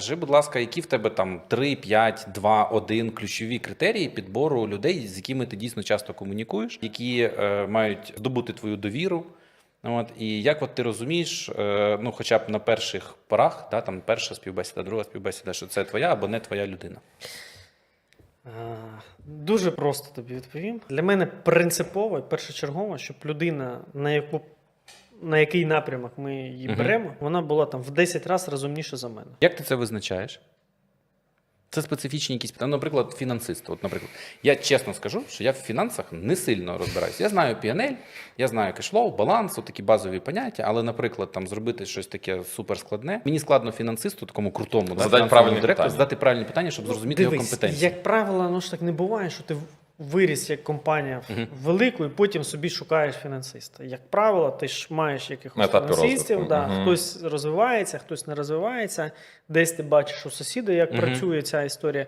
скажи, будь ласка, які в тебе там 3, 5, 2, 1 ключові критерії підбору людей, з якими ти дійсно часто комунікуєш, які е, мають здобути твою довіру. От, і як от ти розумієш, е, ну хоча б на перших порах, да, там перша співбесіда, друга співбесіда, що це твоя або не твоя людина. Дуже просто тобі відповім. Для мене принципово і першочергово, щоб людина, на яку на який напрямок ми її Мгм. беремо, вона була там в 10 разів розумніша за мене. Як ти це визначаєш? Це специфічні якісь питання. Ну, Наприклад, фінансист. От, наприклад, я чесно скажу, що я в фінансах не сильно розбираюся. Я знаю PNL, я знаю кешлоу, баланс, от такі базові поняття, але, наприклад, там зробити щось таке суперскладне. Мені складно фінансисту, такому крутому, да, Задати фінансовому правильні директору, питання. задати правильні питання, щоб зрозуміти його Дивись, компетенцію. Як правило, ну ж так не буває, що ти в- виріс як компанія Мгм. велику, і потім собі шукаєш фінансиста. Як правило, ти ж маєш якихось етапі фінансистів, да, Мгм. хтось розвивається, хтось не розвивається. Десь ти бачиш у сусіда, як Мгм. працює ця історія.